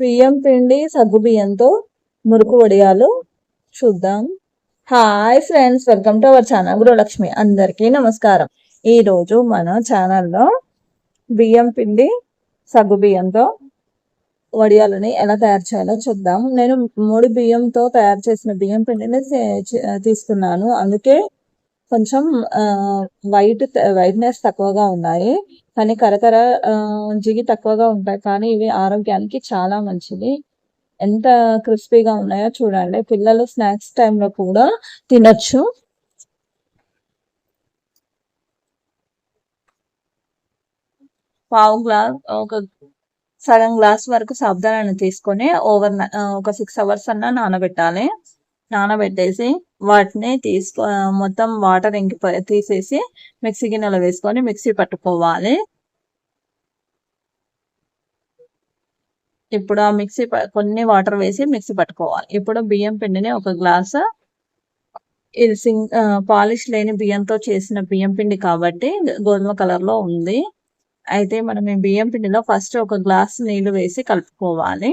బియ్యం పిండి సగ్గు బియ్యంతో మురుకు వడియాలు చూద్దాం. Hi friends welcome to our channel Gruhalakshmi. అందరికీ నమస్కారం. ఈరోజు మన ఛానల్లో బియ్యం పిండి సగ్గు బియ్యంతో వడియాలని ఎలా తయారు చేయాలో చూద్దాం. నేను మూడు బియ్యంతో తయారు చేసిన బియ్యం పిండిని తీసుకున్నాను. అందుకే కొంచెం వైట్ వైట్నెస్ తక్కువగా ఉన్నాయి. కానీ కరకర జిగి తక్కువగా ఉంటాయి. కానీ ఇవి ఆరోగ్యానికి చాలా మంచిది ఎంత క్రిస్పీగా ఉన్నాయో చూడండి. పిల్లలు స్నాక్స్ టైంలో కూడా తినచ్చు. పావు గ్లాస్ ఒక సగం గ్లాస్ వరకు సాబ్దానాన్ని తీసుకొని ఓవర్ ఒక సిక్స్ అవర్స్ అన్నా నానబెట్టాలి. నానబెట్టేసి వాటిని తీసుకో మొత్తం వాటర్ ఇంకి తీసేసి మిక్సీ గిన్నెలో వేసుకొని మిక్సీ పట్టుకోవాలి. ఇప్పుడు ఆ మిక్సీ కొన్ని వాటర్ వేసి మిక్సీ పట్టుకోవాలి. ఇప్పుడు బియ్యం పిండిని ఒక గ్లాస్ ఇది సింగ్ పాలిష్ లేని బియ్యంతో చేసిన బియ్యం పిండి కాబట్టి గోధుమ కలర్లో ఉంది. అయితే మనం ఈ బియ్యం పిండిలో ఫస్ట్ ఒక గ్లాస్ నీళ్ళు వేసి కలుపుకోవాలి.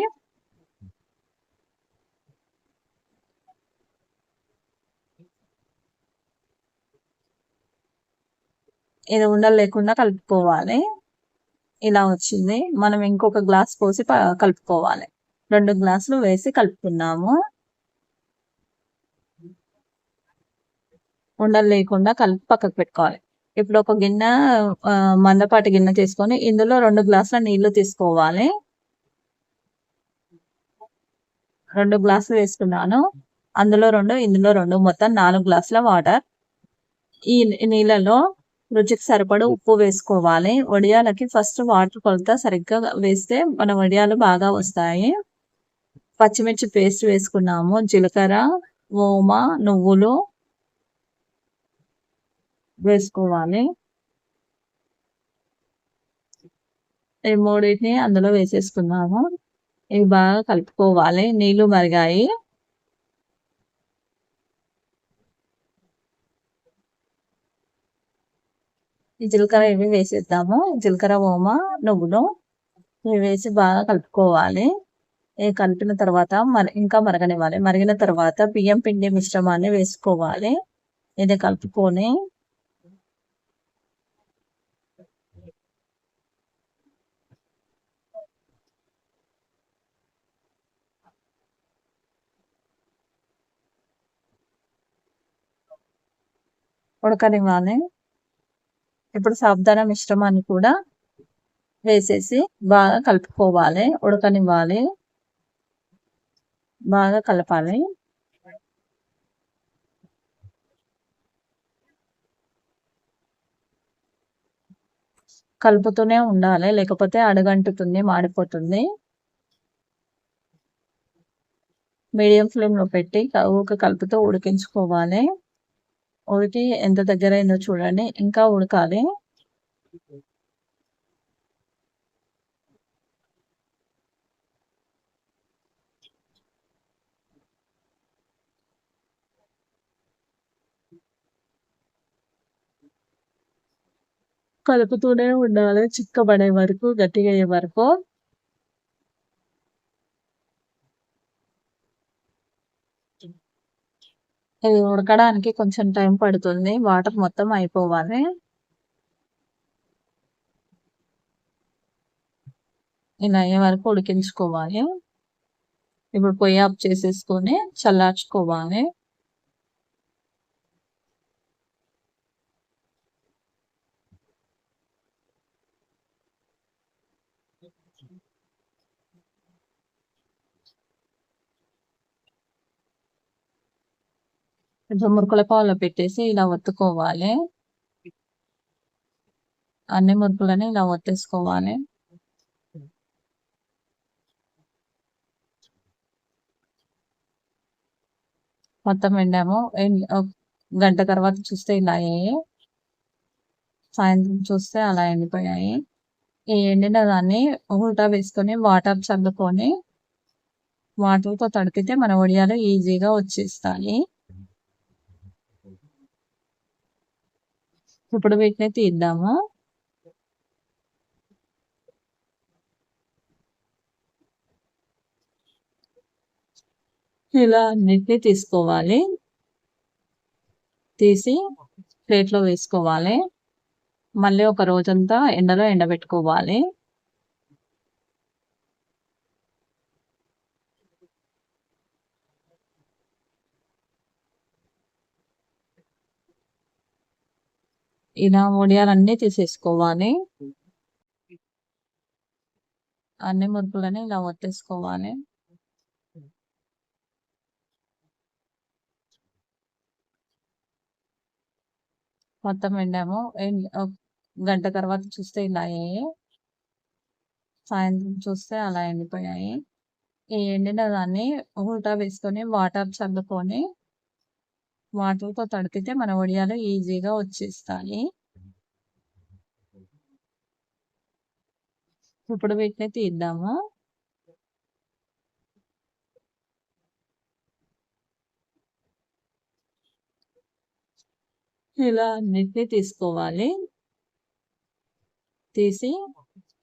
ఇది ఉండలు లేకుండా కలుపుకోవాలి. ఇలా వచ్చింది. మనం ఇంకొక గ్లాస్ పోసి కలుపుకోవాలి. రెండు గ్లాసులు వేసి కలుపుకున్నాము. ఉండలు లేకుండా కలిపి పక్కకు పెట్టుకోవాలి. ఇప్పుడు ఒక గిన్నె మందపాటి గిన్నె తీసుకొని ఇందులో రెండు గ్లాసుల నీళ్ళు తీసుకోవాలి. రెండు గ్లాసులు వేసుకున్నాను. అందులో రెండు ఇందులో రెండు మొత్తం నాలుగు గ్లాసుల వాటర్. ఈ నీళ్ళలో రుచికి సరిపడ ఉప్పు వేసుకోవాలి. వడియాలకి ఫస్ట్ వాటర్ కొలత సరిగ్గా వేస్తే మన వడియాలు బాగా వస్తాయి. పచ్చిమిర్చి పేస్ట్ వేసుకున్నాము. జీలకర్ర ఓమ నువ్వులు వేసుకోవాలి. ఈ మూడింటిని అందులో వేసేసుకున్నాము. ఇవి బాగా కలుపుకోవాలి. నీళ్ళు మరిగాయి. ఈ జీలకర్ర ఇవి వేసేద్దాము. జీలకర్ర ఓమ నువ్వులు ఇవి వేసి బాగా కలుపుకోవాలి. ఇవి కలిపిన తర్వాత మరి ఇంకా మరగనివ్వాలి. మరిగిన తర్వాత బియ్యం పిండి మిశ్రమాన్ని వేసుకోవాలి. ఇది కలుపుకొని ఉడకనివ్వాలి. ఇప్పుడు సాబ్దాన మిశ్రమాన్ని కూడా వేసేసి బాగా కలుపుకోవాలి ఉడకనివ్వాలి. బాగా కలపాలి. కలుపుతూనే ఉండాలి లేకపోతే అడగంటుతుంది మాడిపోతుంది. మీడియం ఫ్లేమ్లో పెట్టి ఊక కలుపుతూ ఉడికించుకోవాలి. ఉడికి ఎంత దగ్గర అయిందో చూడండి. ఇంకా ఉడకాలి. కలుపుతూనే ఉండాలి. చిక్కబడే వరకు గట్టిగా అయ్యే వరకు. ఇది ఉడకడానికి కొంచెం టైం పడుతుంది. వాటర్ మొత్తం అయిపోవాలి. ఇలా అయ్యే వరకు ఉడికించుకోవాలి. ఇప్పుడు పొయ్యి ఆఫ్ చేసేసుకొని చల్లార్చుకోవాలి. ఇప్పుడు మురుకుల పావులో పెట్టేసి ఇలా ఒత్తుకోవాలి. అన్ని మురుకులని ఇలా ఒత్తేసుకోవాలి. మొత్తం ఎండాము. గంట తర్వాత చూస్తే ఇలా అయ్యాయి. సాయంత్రం చూస్తే అలా ఎండిపోయాయి. ఈ ఎండిన దాన్ని ఉల్టా వేసుకొని వాటర్ చల్లుకొని వాటర్తో తడిపితే మన ఒడియాలు ఈజీగా వచ్చేస్తాయి. ఇప్పుడు వీటిని తీద్దాము ఇలా అన్నిటిని తీసుకోవాలి. తీసి ప్లేట్లో వేసుకోవాలి. మళ్ళీ ఒక రోజంతా ఎండలో ఎండబెట్టుకోవాలి. ఇలా వడియాలన్నీ తీసేసుకోవాలి. అన్ని మురుకులని ఇలా వట్టేసుకోవాలి మొత్తం ఎండాము. గంట తర్వాత చూస్తే ఇలా అయ్యాయి. సాయంత్రం చూస్తే అలా ఎండిపోయాయి. ఈ ఎండిన దాన్ని ఉల్టా వేసుకొని వాటర్ చల్లుకొని వాటర్తో తడిపితే మన వడియాలు ఈజీగా వచ్చేస్తాయి. ఇప్పుడు వీటిని తీద్దాము. ఇలా అన్నిటినీ తీసుకోవాలి. తీసి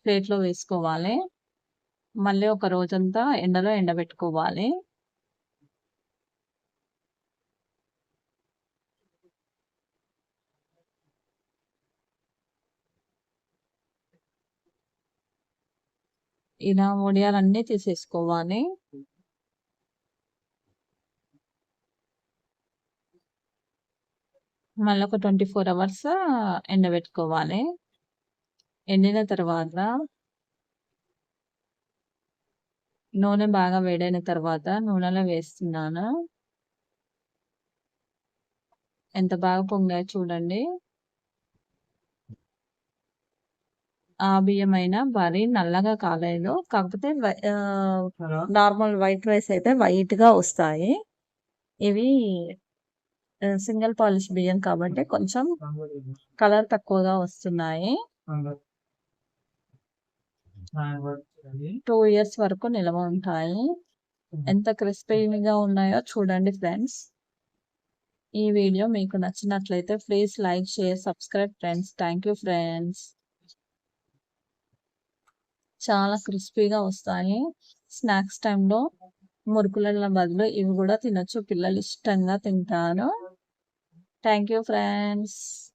ప్లేట్లో వేసుకోవాలి. మళ్ళీ ఒక రోజంతా ఎండలో ఎండబెట్టుకోవాలి. ఇలా వడియాలన్నీ తీసేసుకోవాలి. మళ్ళీ ఒక ట్వంటీ ఫోర్ అవర్స్ ఎండబెట్టుకోవాలి. ఎండిన తర్వాత నూనె బాగా వేడైన తర్వాత నూనెలో వేస్తున్నాను. ఎంత బాగా పొంగాయో చూడండి. ఆ బియ్యం అయినా మరీ నల్లగా కాలేదు. కాకపోతే నార్మల్ వైట్ రైస్ అయితే వైట్గా వస్తాయి. ఇవి సింగిల్ పాలిష్ బియ్యం కాబట్టి కొంచెం కలర్ తక్కువగా వస్తున్నాయి. టూ ఇయర్స్ వరకు నిల్వ ఉంటాయి. ఎంత క్రిస్పీగా ఉన్నాయో చూడండి ఫ్రెండ్స్. ఈ వీడియో మీకు నచ్చినట్లయితే please like share subscribe friends. Thank you friends. చాలా క్రిస్పీగా వస్తాయి. స్నాక్స్ టైంలో మురుకుల బదులు ఇవి కూడా తినొచ్చు. పిల్లలు ఇష్టంగా తింటారు. Thank you friends.